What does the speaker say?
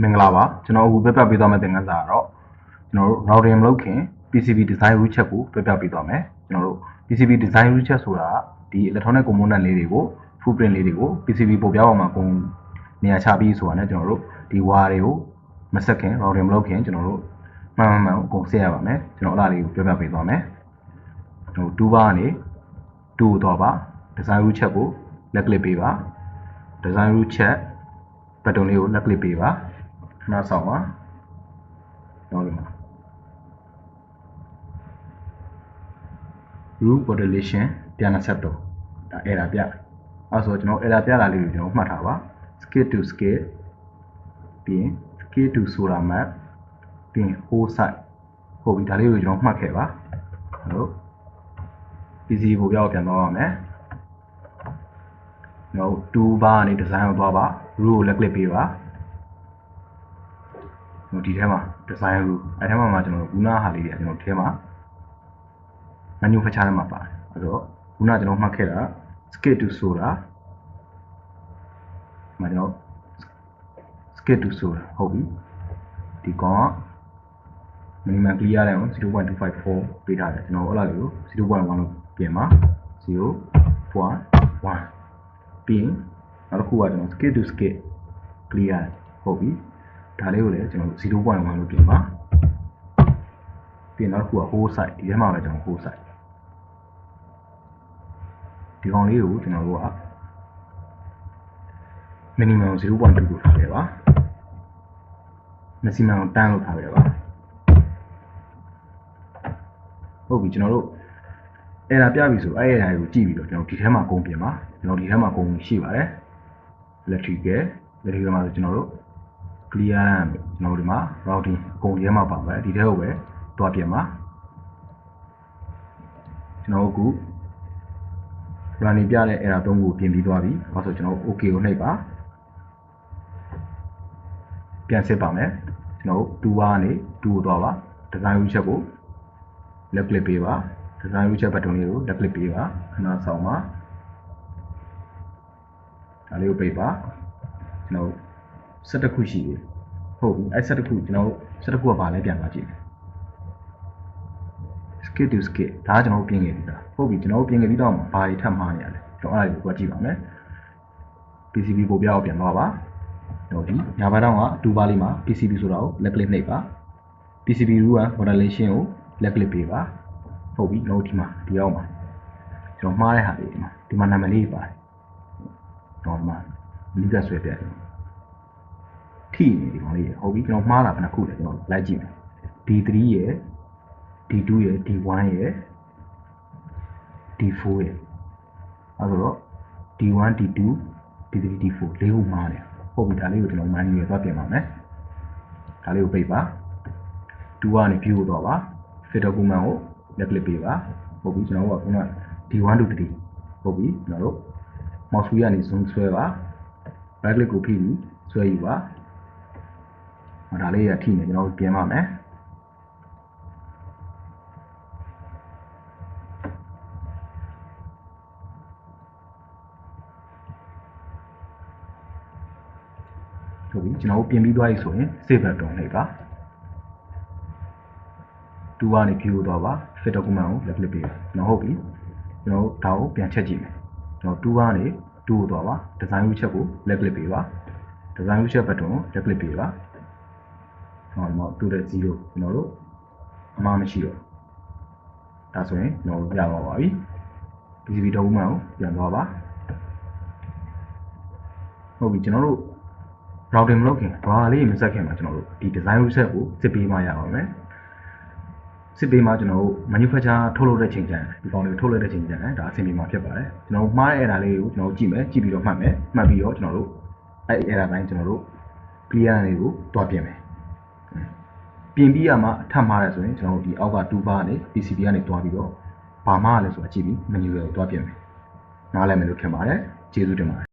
မင်္ဂလာပါကျွန်တော်အခုပြပြပေးသွားမယ့်သင်ခန်းစာကတော့ကျွန်တော်တို့ routing မလုပ်ခင် PCB design rule check ကိုပြပြပေးသွားမယ်ကျွန်တော်တို့ PCB design rule check ဆိုတာကဒီ electronic component လေးတွေကို footprint လေးတွေကို PCB ပုံပြပေါ်မှာပုံနေရာချပြီးဆိုတာနဲ့ကျွန်တော်တို့ဒီ wire တွေကိုမဆက်ခင် routing မလုပ်ခင်ကျွန်တော်တို့မှန်မှန်မှန်အကုန်ဆက်ရပါမယ်ကျွန်တော်အဲ့ဒါလေးကိုပြပြပေးသွားမယ်ဟို2ဘာကနေ2ကိုတော့ပါ design rule check ကို left click ပေးပါ design rule check ဘတ်တုံလေးကို left click ပေးပါ ခဏဆောင်ပါနောက်ဒီမှာ root population 170ဒါအဲ့ဒါပြအဲဆိုကျွန်တော်အဲ့ဒါပြတာလေးကိုကျွန်တော်မှတ်ထားပါ scale to scale ပြီးရင် scale to solar map ပြီးရင် whole site ဟုတ်ပြီဒါလေးကိုကျွန်တော်မှတ်ခဲ့ပါဟုတ် PC ကိုပြောင်းပြန်သွားပါမယ်နော်2ဘားကနေ design ကိုသွားပါ root ကို left click ပေးပါဟို ဒီထဲမှာ design root အဲထဲမှာမှာကျွန်တော်ခုနဟာလေးတွေကကျွန်တော်ဒီထဲမှာ manufacturer ထဲမှာပါတယ်အဲ့တော့ခုနကျွန်တော်မှတ်ခဲ့တာ skate to soda မှာကျွန်တော် skate to soda ဟုတ်ပြီဒီကောင်က minimum clear လိုက်အောင်0.254ပေးထားတယ်ကျွန်တော်အဲ့လိုကို0.1လို့ပြင်ပါ0.1ပြီးရင်နောက်တစ်ခုကကျွန်တော် skate to skate clear ဟုတ်ပြီ ဒါလေးကိုလည်းကျွန်တော်0.1လို့ပြင်ပါပြီးရင်နောက်တစ်ခုက whole site ဒီထဲမှာပဲကျွန်တော် whole site ဒီကောင်လေးကိုကျွန်တော်တို့က minimum 0.2ကိုထားခဲ့ပါ maximum ကိုတန်းလို့ထားခဲ့ပါဟုတ်ပြီကျွန်တော်တို့အဲ့ဒါပြပြီဆိုအဲ့ဒီအရာကိုကြည့်ပြီးတော့ကျွန်တော်ဒီထဲမှာကုန်ပြင်ပါကျွန်တော်ဒီထဲမှာကုန်ရှိပါတယ် electrical electrical မှာဆိုကျွန်တော်တို့ clear ကျွန်တော်တို့ဒီမှာ routing ကုန်ဒီထဲမှာပါပဲဒီထဲကိုပဲတွားပြင်ပါကျွန်တော်တို့အခု running ပြတဲ့အဲ့ဒါသုံးခုကိုပြင်ပြီးသွားပြီ။အဲဆိုကျွန်တော် OK ကိုနှိပ်ပါ။ပြန်စစ်ပါမယ်။ကျွန်တော်2ဘာကနေ2ကိုသွားပါ။ design view check ကို left click ပေးပါ။ design view check button လေးကို left click ပေးပါ။ခဏဆောင်ပါ။ဒါလေးကိုပိတ်ပါ။ကျွန်တော် 7ခုရှိတယ်။ဟုတ်ပြီ။အဲ့7ခုကျွန်တော်7ခုကဘာလဲပြန်သွားကြည့်မယ်။ skate to skate ဒါကကျွန်တော်တို့ပြင်ခဲ့ပြီလားဟုတ်ပြီကျွန်တော်တို့ပြင်ခဲ့ပြီးတော့ဘာတွေထပ်မှားနေရလဲကျွန်တော်အဲ့ဒါကိုကြည့်ပါမယ် PCB ပို့ပြအောင်ပြန်သွားပါတော့ဒီညာဘက်တော့ကဒူပါလေးမှာ PCB ဆိုတာကို left click နှိပ်ပါ PCB rule and modulation ကို left click ပေးပါဟုတ်ပြီကျွန်တော်ဒီမှာဒီအောင်ပါကျွန်တော်မှားတဲ့ဟာလေးဒီမှာဒီမှာနာမည်လေးပါတယ်တော့ဒီမှာလိကဆွဲပြတယ် ထိနေဒီကောင်လေးရဟုတ်ပြီကျွန်တော်မှားတာဘယ်နှခုလဲကျွန်တော်လိုက်ကြည့်မယ် D3 ရယ် D2 ရယ် D1 ရယ် D4 ရယ်အဲဆိုတော့ D1 D2 D3 D4 လေးခုမှားတယ်ဟုတ်ပြီဒါလေးကိုကျွန်တော် manual ရသွားပြင်ပါမယ်ဒါလေးကိုပိတ်ပါ2ကနေ view ကိုတော့ပါ filter command ကို left click ပေးပါဟုတ်ပြီကျွန်တော်ကခုန D1 to 3ဟုတ်ပြီကျွန်တော်တို့ mouse wheel ကနေ zoom ဆွဲပါ right click ကိုဖိပြီးဆွဲယူပါဒါ လေးရထိနေကျွန်တော်တို့ပြင်ပါမယ်ဟုတ်ပြီကျွန်တော်တို့ပြင်ပြီးသွားပြီဆိုရင် save button နှိပ်ပါ2ကနေ view တော့ပါ fit document ကို left click ပေးပါကျွန်တော်ဟုတ်ပြီကျွန်တော်တို့ဒါကိုပြန်ချက်ကြည့်မယ်ကျွန်တော်2ကနေ2ကိုတော့ပါ design view ချက်ကို left click ပေးပါ design view ချက် button ကို left click ပေးပါကျွ န်တော်ဒီမှာ2တဲ့0ကျွန်တော်တို့အမှားမရှိတော့ဒါဆိုရင်ကျွန်တော်တို့ရသွားပါပြီ PCB document ကိုပြန်သွားပါဟုတ်ပြီကျွန်တော်တို့ routing မလုပ်ခင်ဘာလေးမဆက်ခင်မှာကျွန်တော်တို့ဒီ design reset ကိုစစ်ပေးမှရပါမယ်စစ်ပေးမှကျွန်တော်တို့ manufacturer ထုတ်လုပ်တဲ့ချိန်ကျန်ဒီကောင်လေးကိုထုတ်လုပ်တဲ့ချိန်ကျန်ဒါအဆင်ပြေမှာဖြစ်ပါတယ်ကျွန်တော်မှားတဲ့ error လေးကိုကျွန်တော်ကြည့်မယ်ကြည့်ပြီးတော့မှတ်မယ်မှတ်ပြီးတော့ကျွန်တော်တို့အဲ့ error တိုင်းကျွန်တော်တို့ clear လေးကိုတွားပြင်မယ် ပြင်ပြီးရမှထပ်မှားတယ်ဆိုရင်ကျွန်တော်တို့ဒီအောက်က2ဘားနဲ့ PCB ကနေတွားပြီးတော့ဘာမှလဲဆိုတာကြည့်ပြီး menu ကိုတွားပြင်မယ်နားလည်မယ်လို့ထင်ပါတယ်ကျေးဇူးတင်ပါတယ်